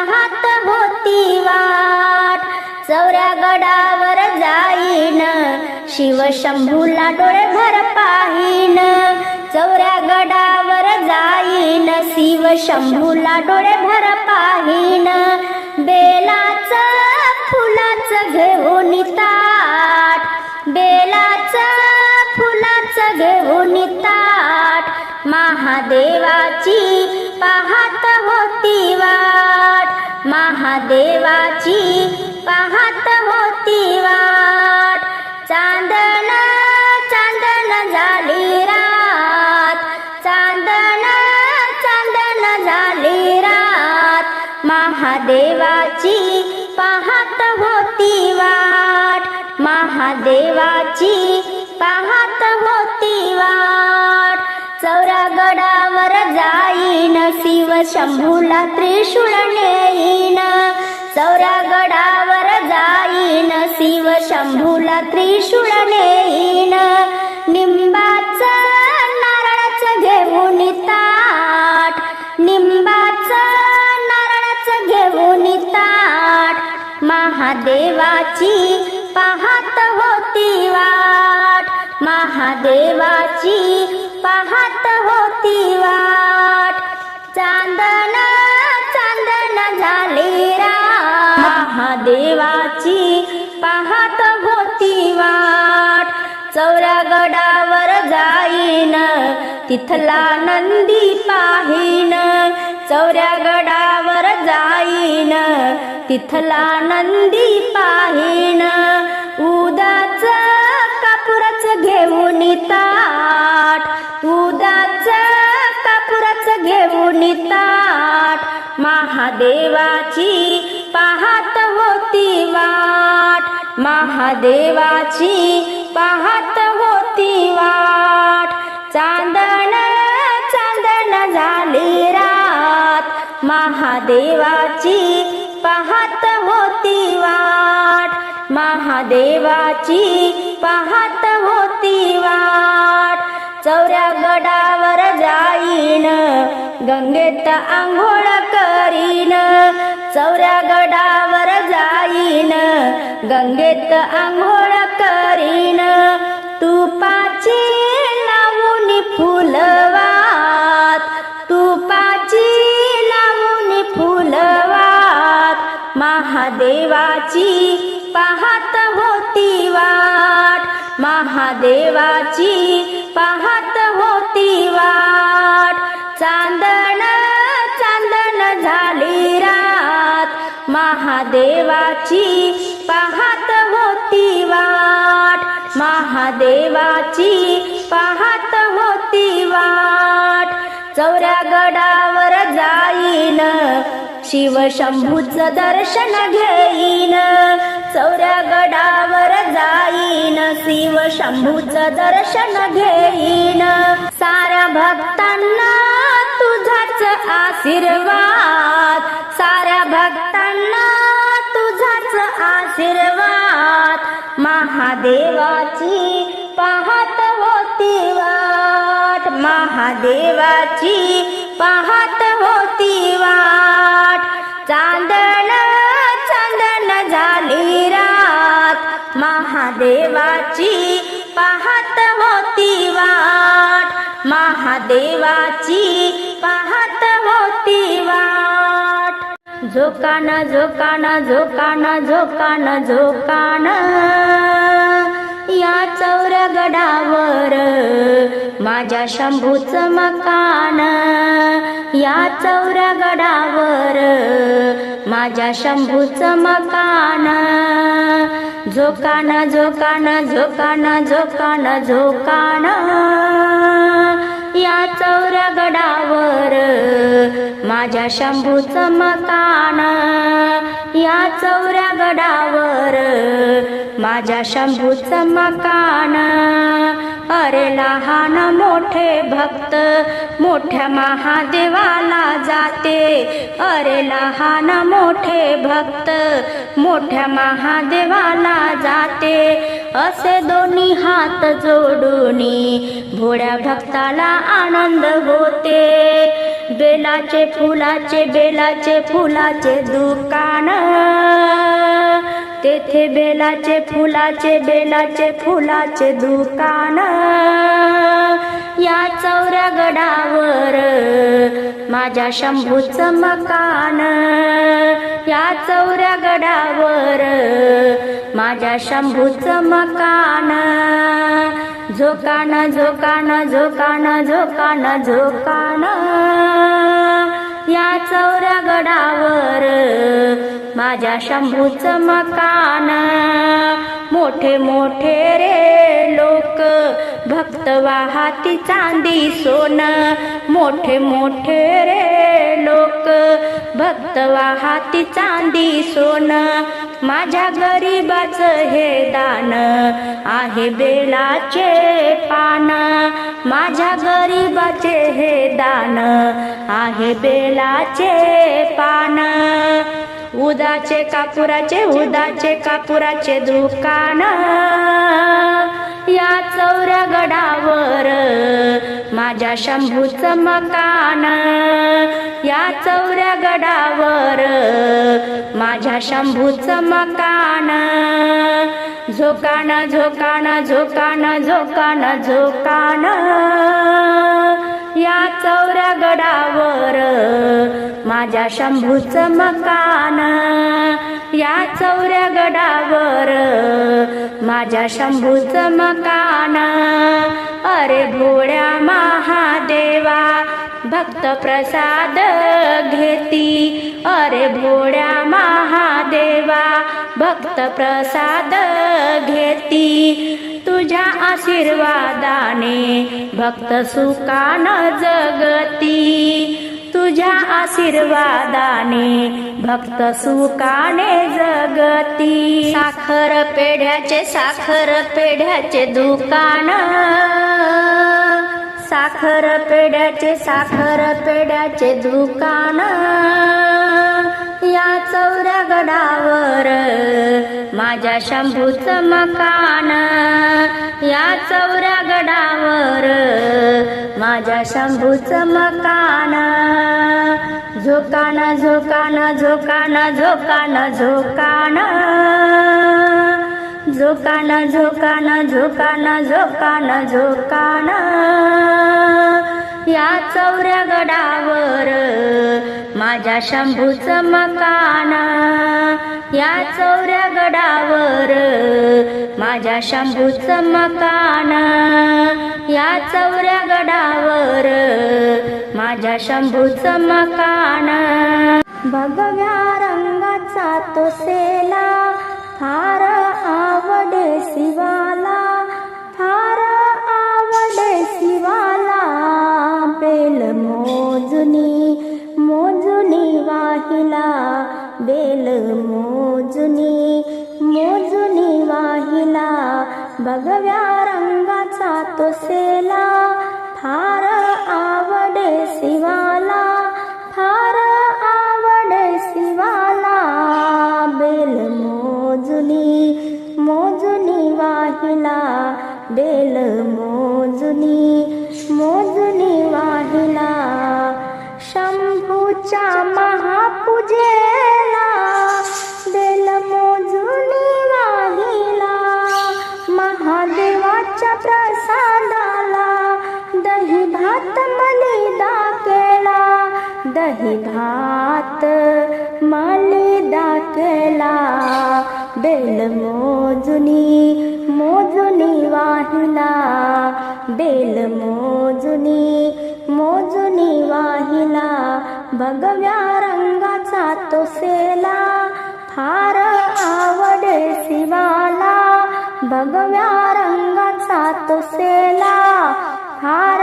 पाहत होती वाट. चौऱ्या गडावर जाईन. शिव शंभूला डोळे भर पाहीन. चौऱ्या गडावर जाईन. शिव शंभूला डोळे भर पाहीन. बेलाच फुलाच घेऊन ताट. बेलाच फुलाच घेऊन ताट. महादेवाची पाहत होती वा महादेवाची पाहत होती. येईन शिव शंभूला त्रिशूळ नेईन. चौऱ्या गडावर जाईन शिव शंभूला त्रिशूळ नेईन. निंबाच नारळाच घेऊन ताट. निंबाच नारळाच घेऊन ताट. महादेवाची पाहत होती वाट. महादेवाची पाहत होती वाट. तिथला नंदी पाहीन चौऱ्या गडावर जाईन. तिथला नंदी पाहीन उदाच कापुराच घेऊन ताट उदाच कापुराच घेऊन ताट महादेवाची पाहत होती वाट. महादेवाची पाहत होती वाट. चांदण चांदण झाली रात. महादेवाची पाहत होती वाट. महादेवाची पाहत होती वाट. चौऱ्या गडावर जाईन गंगेत आंघोळ करीन. चौऱ्या गडावर जाईन गंगेत आंघोळ करीन. तुपाची महादेवाची पाहत होती वाट. महादेवाची पाहत होती वाट. चांदण चांदण झाली रात. महादेवाची पाहत होती वाट. महादेवाची पाहत होती वाट. चौऱ्या गडावर जाईन शिव शंभूचं दर्शन घेईन. चौऱ्या गडावर जाईन. शिवशंभूचं दर्शन घेईन. साऱ्या भक्तांना तुझाच आशीर्वाद. साऱ्या भक्तांना तुझाच आशीर्वाद. महादेवाची पाहत होती वा महादेवाची पाहत होती वाट. चांदण चांदण झाली रात. महादेवाची पाहत होती वाट. महादेवाची पाहत होती वाट. झोकान झोकान झोकान झोकान झोकान. या चौरगडावर माझ्या शंभूचं मकान. या चौरगडावर माझ्या शंभूचं मकान. झोकान झोकान झोकान झोकान झोकान. या चौरगडावर माझ्या शंभूचं मकान. या चौऱ्या गडावर माझ्या शंभूचं मकान. अरे लहान मोठे भक्त मोठ्या महादेवाला जाते. अरे लहान मोठे भक्त मोठ्या महादेवाला जाते. असे दोन्ही हात जोडून भोळ्या भक्ताला आनंद होते. बेलाचे फुलाचे बेलाचे फुलाचे दुकान. तेथे बेलाचे फुलाचे बेलाचे फुलाचे दुकान. या चौऱ्या गडावर माझ्या शंभूचं मकान. या चौऱ्या गडावर माझ्या शंभूचं मकान. झोकान झोकान झोकान झोकान झोकान. या चौऱ्या गडावर माझ्या शंभूचं मकान. मोठे मोठे रे लोक भक्त वाहाती चांदी सोन. मोठे मोठे रे लोक भक्त वाहाती चांदी सोन. माझ्या गरीबाचं हे दान आहे बेलाचे पान. माझ्या गरीबाचे हे दान आहे बेलाचे पान. उदाचे कापुराचे उदाचे कापुराचे दुकान. या चौऱ्या गडावर माझ्या शंभूचं मकान या चौऱ्या गडावर माझ्या शंभूचं मकान. झोकान झोकान झोकान झोकान झोकान या चौऱ्या गडावर माझ्या शंभूचं मकान. या चौऱ्या गडावर माझ्या शंभूच मकान. अरे भोळ्या महादेवा भक्त प्रसाद घेती. अरे भोळ्या महादेवा भक्त प्रसाद घेती. तुझ्या आशीर्वादाने भक्त सुकान जगती. तुझ्या आशीर्वादाने भक्त सुकाने जगती. साखर पेढ्याचे साखर पेढ्याचे दुकान. साखर पेढ्याचे साखर पेढ्याचे दुकान. या चौऱ्या गडावर माझ्या शंभूच मकान. या चौऱ्या गडावर माझ्या शंभूचं मकान. झोकान झोकान झोकान झोकान झोकान. झोकान झोकान झोकान झोकान झोकान. या चौऱ्या गडावर माझ्या शंभूचं मकान या चौऱ्या गडावर माझ्या शंभूचं मकान या चौऱ्या गडावर माझ्या शंभूचं मकान. भगव्या रंगाचा तो सेला फार आवडे शिवाला बेल मोजुनी मोजुनी वाहिला. भगव्या रंगाचा तो सेला फार आवडे शिवाला फार आवडे शिवाला बेल मोजुनी मोजुनी वाहिला. बेल मोजुनी मोजुनी वाहिला. शंभूच्या महापूजे बेल मोजुनी मोजुनी वाहिला भगव्या रंगाचा तो सेला फार आवडे शिवाला भगव्या रंगाचा तो सेला फार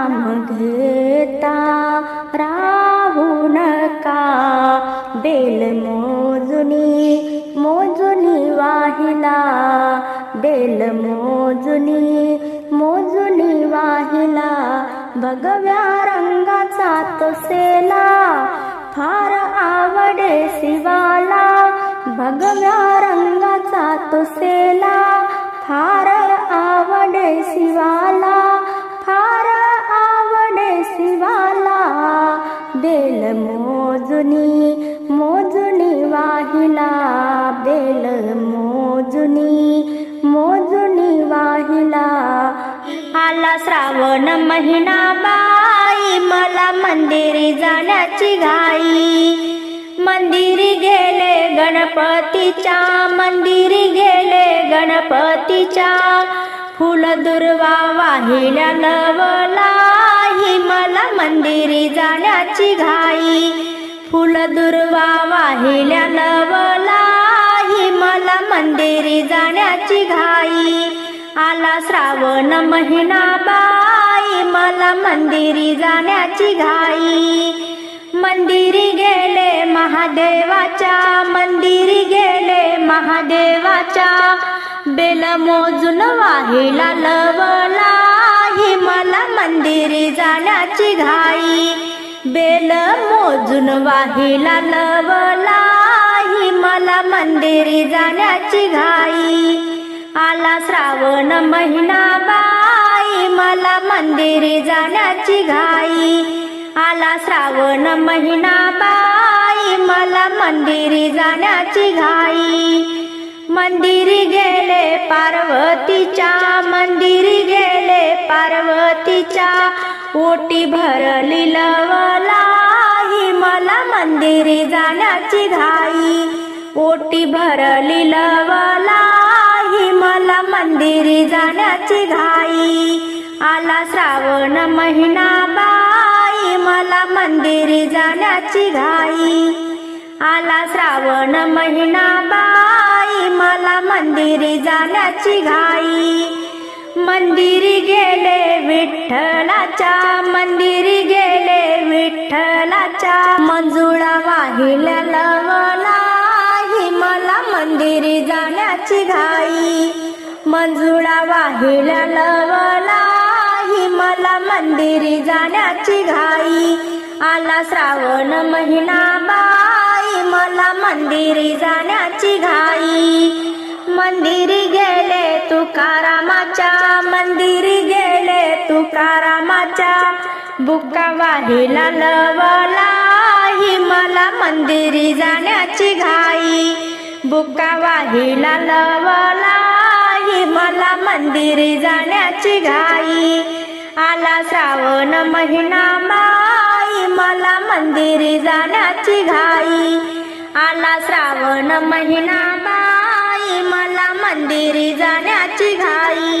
नाम घेता राहू नका बेल मोजुनी मोजुनी वाहिला. बेल मोजुनी मोजुनी वाहिला. भगव्या रंगाचा तो सेला फार आवडे शिवाला. भगव्या रंगाचा तो सेला फार आवडे शिवाला. श्रावण महिना बाई मला मंदिरी जाण्याची घाई. मंदिरी गेले गणपतीच्या मंदिरी गेले गणपतीच्या. फुल दुर्वा वाहिल्या लवलाई मला मंदिरी जाण्याची घाई. फुल दुर्वा वाहिल्या लवलाई मला मंदिरी जाण्याची घाई. आला श्रावण महिना बाई मला मंदिरी जाण्याची घाई. मंदिरी गेले महादेवाच्या मंदिरी गेले महादेवाच्या. बेल मोजून वाहिला लवला ही मला मंदिरी जाण्याची घाई. बेल मोजून वाहिला लवला ही मला मंदिरी जाण्याची घाई. आला श्रावण महिना बाई मला मंदिरी जाण्याची घाई. आला श्रावण महिना बाई मला मंदिरी जाण्याची घाई. मंदिरी गेले पार्वतीच्या मंदिरी गेले पार्वतीच्या. ओटी भरली लवलाई मला मंदिरी जाण्याची घाई. ओटी भरली लव जाण्याची घाई आला श्रावण महिना बाई मला मंदिरी जाण्याची घाई. आला श्रावण महिना बाई मला मंदिरी जाण्याची घाई. मंदिरी गेले विठ्ठलाच्या मंदिरी गेले विठ्ठलाच्या. मंजुळा वाहिल्या लवलाई मला मंदिरी जाण्याची घाई. मंजुळा वाहिला लवलाही मला मंदिरी जाण्याची घाई. आला श्रावण महिना बाई मला मंदिरी जाण्याची घाई. मंदिरी गेले तुकारामाच्या मंदिरी गेले तुकारामाच्या. बुका वाहिला लवलाही मला मंदिरी जाण्याची घाई. बुका वाहिला लवलाई मला मंदिरी जाण्याची घाई. आला श्रावण महिना माई मला मंदिरी जाण्याची घाई. आला श्रावण महिना माई मला मंदिरी जाण्याची घाई.